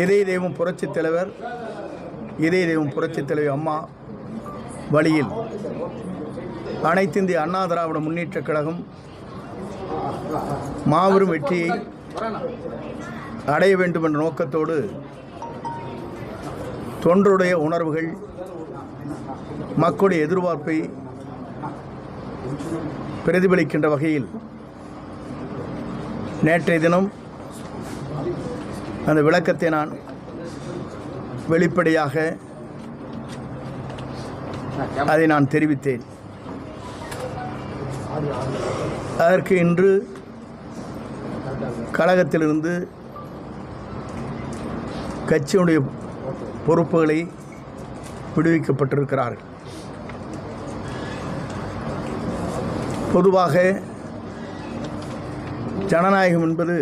இதய தெய்வம் புரட்சி தலைவர் இதய தெய்வம் புரட்சி தலைவர் அம்மா வழியில். அனைத்து இந்திய அண்ணா திராவிட முன்னேற்ற கழகம் மாபெரும் வெற்றியை அடைய வேண்டும் என்ற நோக்கத்தோடு தொன்றுடைய உணர்வுகள் மக்களுடைய எதிர்பார்ப்பை பிரதிபலிக்கின்ற வகையில் நேற்றைய தினம் அந்த விளக்கத்தை நான் வெளிப்படையாக அதை நான் தெரிவித்தேன். அதற்கு இன்று கழகத்திலிருந்து கட்சியினுடைய பொறுப்புகளை விடுவிக்கப்பட்டிருக்கிறார்கள். பொதுவாக ஜனநாயகம் என்பது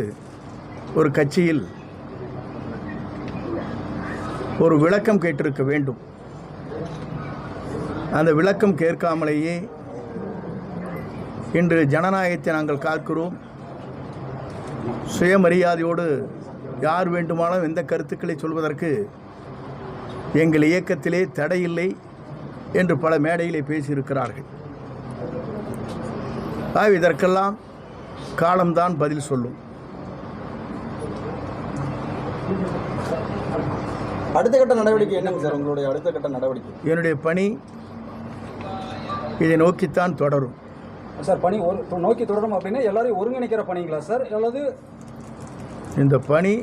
ஒரு கட்சியில் ஒரு விளக்கம் கேட்டிருக்க வேண்டும். அந்த விளக்கம் கேட்காமலேயே இன்று ஜனநாயகத்தை நாங்கள் காக்கிறோம். சுயமரியாதையோடு யார் வேண்டுமானாலும் எந்த கருத்துக்களை சொல்வதற்கு எங்கள் இயக்கத்திலே தடையில்லை என்று பல மேடையிலே பேசியிருக்கிறார்கள். ஆக இதற்கெல்லாம் காலம்தான் பதில் சொல்லும். அடுத்த கட்ட நடவடிக்கை என்னங்க சார்? உங்களுடைய அடுத்த கட்ட நடவடிக்கை? என்னுடைய பணி இதை நோக்கித்தான் தொடரும். சார் பணி ஒரு நோக்கி தொடரும் அப்படின்னா எல்லாரையும் ஒருங்கிணைக்கிற பணிங்களா சார்? அல்லது இந்த பணி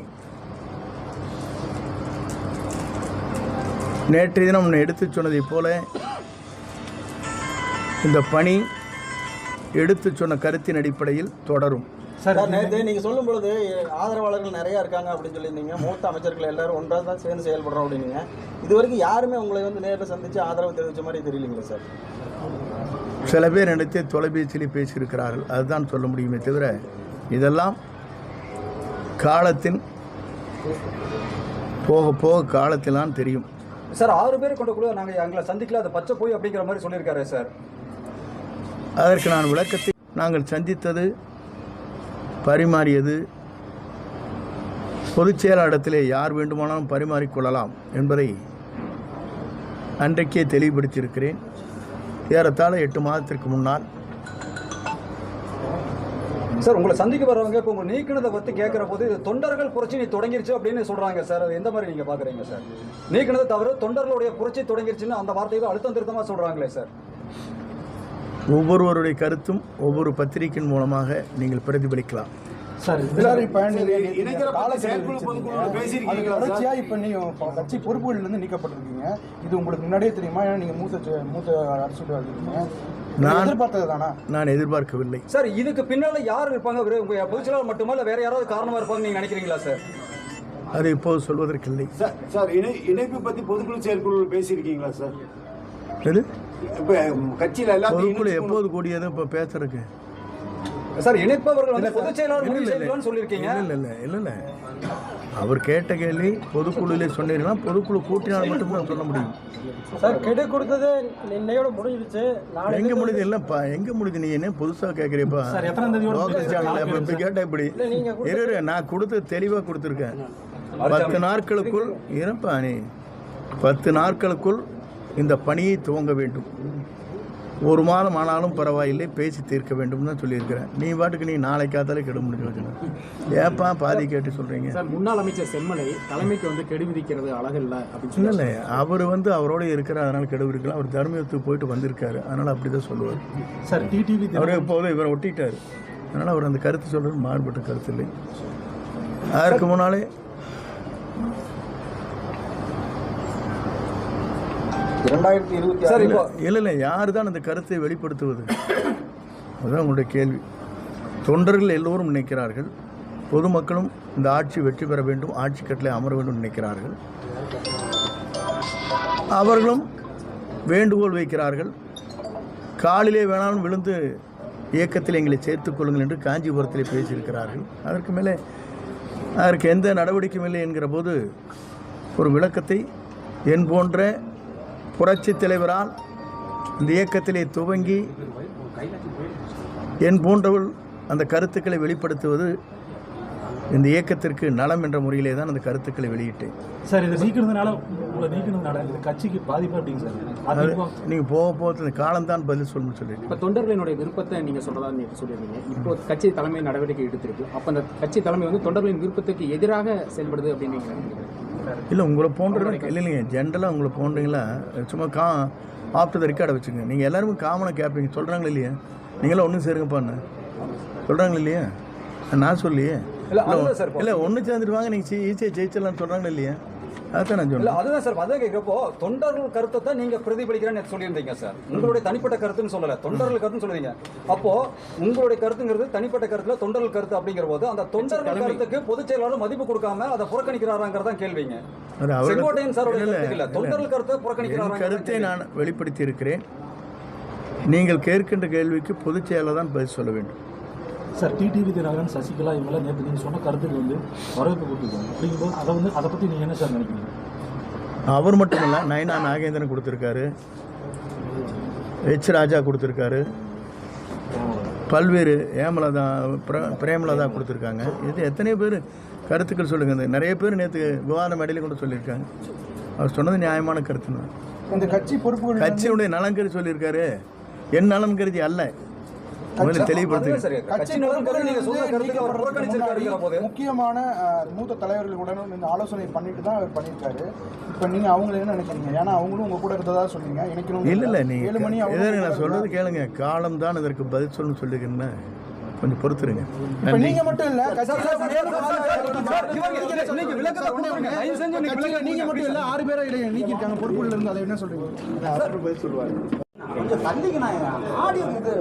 நேற்றைய தினம் நான் எடுத்துச் சொன்னதைப் போல இந்த பணி எடுத்துச் சொன்ன கருத்தின் அடிப்படையில் தொடரும். சார் நேற்று நீங்க சொல்லும் பொழுது ஆதரவாளர்கள் நிறைய இருக்காங்க அப்படின்னு சொல்லியிருந்தீங்க. மூத்த அமைச்சர்கள் எல்லாரும் ஒன்றாக தான் சேர்ந்து செயல்படுறோம் அப்படின்னீங்க. இது வரைக்கும் யாருமே உங்களை வந்து நேரில் சந்திச்சு ஆதரவு தெரிவிச்ச மாதிரி தெரியலீங்களா சார்? சில பேர் நினைத்து தொலைபேசியிலே பேசியிருக்கிறார்கள். அதுதான் சொல்ல முடியுமே தவிர இதெல்லாம் காலத்தின் போக போக காலத்தில்தான் தெரியும். சார் ஆறு பேர் கொண்ட குழு நாங்கள் எங்களை சந்திக்கல. அது பச்சை போய் அப்படிங்கிற மாதிரி சொல்லியிருக்காரு சார். அதற்கு நான் விளக்கத்தை நாங்கள் சந்தித்தது பரிமாறியது. பொதுச் செயலாளரிடத்திலே யார் வேண்டுமானாலும் பரிமாறிக்கொள்ளலாம் என்பதை அன்றைக்கே தெளிவுபடுத்தியிருக்கிறேன். ஏறத்தாழ எட்டு மாதத்திற்கு முன்னால். சார் உங்களை சந்திக்க வர்றவங்க இப்போ உங்களை நீக்கினதை பற்றி கேட்குற போது இது தொண்டர்கள் புரட்சி நீ தொடங்கிருச்சு அப்படின்னு சொல்கிறாங்க சார். அது எந்த மாதிரி நீங்கள் பார்க்குறீங்க சார்? நீக்கினதை தவிர தொண்டர்களுடைய புரட்சி தொடங்கிருச்சுன்னு அந்த வார்த்தைகளை அழுத்தம் திருத்தமாக சொல்கிறாங்களே சார். ஒவ்வொருவருடைய கருத்தும் ஒவ்வொரு பத்திரிகையின் மூலமாக நீங்கள் பிரதிபலிக்கலாம். சார் சார் இப்போ நீங்க காலச்செயற்குழு பொதுக்குழு பேசியிருக்கீங்க. தொடர்ச்சியா இப்போ நீங்க ப- கட்சி பொறுப்புகள்ல இருந்து நீக்கப்பட்டிருக்கீங்க. இது உங்களுக்கு முன்னாடியே தெரியுமா? ஏன்னா நீங்க மூத்த மூத்த அரசு இருக்கீங்க நான்- எதிர்பார்த்தது தானா? நான் எதிர்பார்க்கவில்லை. சார் இதுக்கு பின்னால யார் இருப்பாங்க? வெறும் உங்க பொதுச்செயலாளர் மட்டுமா இல்ல வேற யாராவது காரணமா இருப்பாங்க நீங்க நினைக்கிறீங்களா சார்? அதை இப்போது சொல்வதற்கில்லை. சார் சார் இணை இணைப்பு பத்தி பொதுக்குழு செயற்குழு பேசியிருக்கீங்களா சார்? இப்ப கட்சியில எல்லாத்தையும் எப்போது கூடியது இப்போ பேசுறதுக்கு? சார் இணைப்பவர்கள் வந்து பொதுச் செயலாளர் சொல்லியிருக்கீங்க. இல்லை இல்லை இல்லை இல்லை அவர் கேட்ட கேள்வி பொதுக்குழுவிலே சொன்னீங்கன்னா பொதுக்குழு கூட்டினால் மட்டும்தான் சொல்ல முடியும். சார் கெடு கொடுத்தது இன்னையோட முடிஞ்சிருச்சு. எங்க முடியுது? இல்லப்பா எங்க முடியுது? நீ என்ன புதுசா கேக்குறீப்பா? லோக்கல் சேனல் அப்ப இப்படி கேட்டா இப்படி இரு இரு, நான் கொடுத்து தெளிவா கொடுத்துருக்கேன். பத்து நாட்களுக்குள் இருப்பா நீ. பத்து நாட்களுக்குள் இந்த பணியை துவங்க வேண்டும். ஒரு மாதம் ஆனாலும் பரவாயில்லை பேசி தீர்க்க வேண்டும் தான் சொல்லியிருக்கிறேன். நீ பாட்டுக்கு நீ நாளை காத்தாலே கெடு முடிஞ்சு ஏப்பா பாதி கேட்டு சொல்றீங்க. சார் முன்னாள் அமைச்சர் செம்மலை தலைமைக்கு வந்து கெடு விதிக்கிறது அழகில்ல அப்படின்னு இல்லை சொல்லி இல்லை அவர் வந்து அவரோட இருக்கிறார் அதனால் கெடு இருக்கலாம் அவர் தர்மயுகத்துக்கு போயிட்டு வந்திருக்காரு. அதனால் அப்படி தான் சொல்லுவார். சார் டிடிவி அவர் இப்போது இவரை ஒட்டிட்டார். அதனால் அவர் அந்த கருத்து சொல்கிறது மாறுபட்ட கருத்து இல்லை. அதற்கு முன்னாலே? இரண்டாயிரத்தி இருபத்தி சார் இப்போ இல்லை இல்லை யார் தான் அந்த கருத்தை வெளிப்படுத்துவது? அதுதான் உங்களுடைய கேள்வி. தொண்டர்கள் எல்லோரும் நினைக்கிறார்கள். பொதுமக்களும் இந்த ஆட்சி வெற்றி பெற வேண்டும் ஆட்சி கட்டளை அமர வேண்டும் நினைக்கிறார்கள். அவர்களும் வேண்டுகோள் வைக்கிறார்கள். காலிலே வேணாலும் விழுந்து இயக்கத்தில் எங்களை சேர்த்துக் கொள்ளுங்கள் என்று காஞ்சிபுரத்திலே பேசியிருக்கிறார்கள். அதற்கு மேலே அதற்கு எந்த நடவடிக்கையும் இல்லை என்கிற போது ஒரு விளக்கத்தை என் போன்ற புரட்சித் தலைவரால் இந்த இயக்கத்திலே துவங்கி என் போன்றவள் அந்த கருத்துக்களை வெளிப்படுத்துவது இந்த இயக்கத்திற்கு நலம் என்ற முறையிலே தான் அந்த கருத்துக்களை வெளியிட்டேன். சார் இதை நீக்கினதுனால உங்களை நீக்கினதுனால இது கட்சிக்கு பாதிப்பு அப்படிங்க சார். நீங்கள் போக போக இந்த காலம்தான் பதில் சொல்லணும்னு சொல்லிட்டு இப்போ தொண்டர்களினுடைய விருப்பத்தை நீங்க சொல்றதா நீங்க சொல்லியிருந்தீங்க இப்போ கட்சி தலைமை நடவடிக்கை எடுத்திருக்கு. அப்ப அந்த கட்சி தலைமை வந்து தொண்டர்களின் விருப்பத்துக்கு எதிராக செயல்படுது அப்படின்னு நீங்க நினைக்கிறீங்க? இல்லை உங்களை போன்ற இல்லைங்க. ஜென்ரலாக உங்களை போன்றீங்களா? சும்மா கா ஆஃப்டர் த ரெக்கார்டை வச்சுங்க நீங்கள் எல்லாருமே காமனாக கேட்பீங்க சொல்கிறாங்களா இல்லையா? நீங்களாம் ஒன்றும் சேருங்கப்பான்னு சொல்கிறாங்களா இல்லையா? நான் சொல்லியே. இல்லை ஒன்று சேர்ந்துட்டு வாங்க நீங்கள் ஈஸியாக ஜெயிச்சிடலாம்னு சொல்கிறாங்களா இல்லையா? அதான் நான் இல்ல சொன்னேன். அதுதான் சார் அதான் கேட்கிறப்போ தொண்டர்கள் கருத்தை தான் நீங்க பிரதிபலிக்கிறேன்னு சொல்லியிருந்தீங்க சார். உங்களுடைய தனிப்பட்ட கருத்துன்னு சொல்லல தொண்டர்கள் கருத்துன்னு சொல்லுவீங்க. அப்போ உங்களுடைய கருத்துங்கிறது தனிப்பட்ட கருத்துல தொண்டர்கள் கருத்து அப்படிங்கிற போது அந்த தொண்டர்கள் கருத்துக்கு பொதுச் செயலாளர் மதிப்பு கொடுக்காம அதை புறக்கணிக்கிறாராங்கிறதான் கேள்விங்க. செங்கோட்டையன் இல்ல. தொண்டர்கள் கருத்தை என் புறக்கணிக்கிறாராங்கிறதான் கருத்தை. நான் வெளிப்படுத்தி இருக்கிறேன் நீங்கள் கேட்கின்ற கேள்விக்கு பொதுச் செயலாளர் தான் பதில் சொல்ல வேண்டும். சார் டிடிவி தினகரன் சசிகலா இவங்கெல்லாம் நேற்று நீங்கள் சொன்ன கருத்துக்கு வந்து வரவேற்பு கொடுத்துருக்காங்க. அப்படிங்கும்போது அதை வந்து அதை பற்றி நீங்கள் என்ன சார் நினைக்கிறீங்க? அவர் மட்டுமல்ல நயனா நாகேந்திரன் கொடுத்துருக்காரு. எச் ராஜா கொடுத்துருக்காரு. பல்வேறு ஏமலதா பிர- பிரேமலதா கொடுத்துருக்காங்க. இது எத்தனையோ பேர் கருத்துக்கள் சொல்லுங்க. இந்த நிறைய பேர் நேற்று விவாத மேடையில கூட சொல்லியிருக்காங்க. அவர் சொன்னது நியாயமான கருத்து தான் இந்த கட்சி பொறுப்புகள் கட்சியுடைய நலன் கருதி சொல்லியிருக்காரு. என் நலன் கருதி அல்ல. முக்கியமான மூத்த தலைவர்களுடன் இந்த ஆலோசனை பண்ணிட்டு தான் அவர் பண்ணியிருக்காரு இப்போ நீங்க அவங்களை என்ன நினைக்கிறீங்க ஏன்னா அவங்களும் உங்க கூட இருந்ததா சொன்னீங்க இணைக்கணும் இல்லை இல்லை நீ ஏழு மணி நான் சொல்றது கேளுங்க காலம் தான் இதற்கு பதில் சொல்லணும்னு சொல்லிருக்கேன் கொஞ்சம் பொறுத்துருங்க நீங்க மட்டும் இல்ல நீங்க மட்டும் இல்ல ஆறு பேரை இடையே நீக்கிருக்காங்க பொறுப்புல இருந்து அதை என்ன சொல்றீங்க கொஞ்சம் தள்ளிக்கு நான் ஆடியோ இது.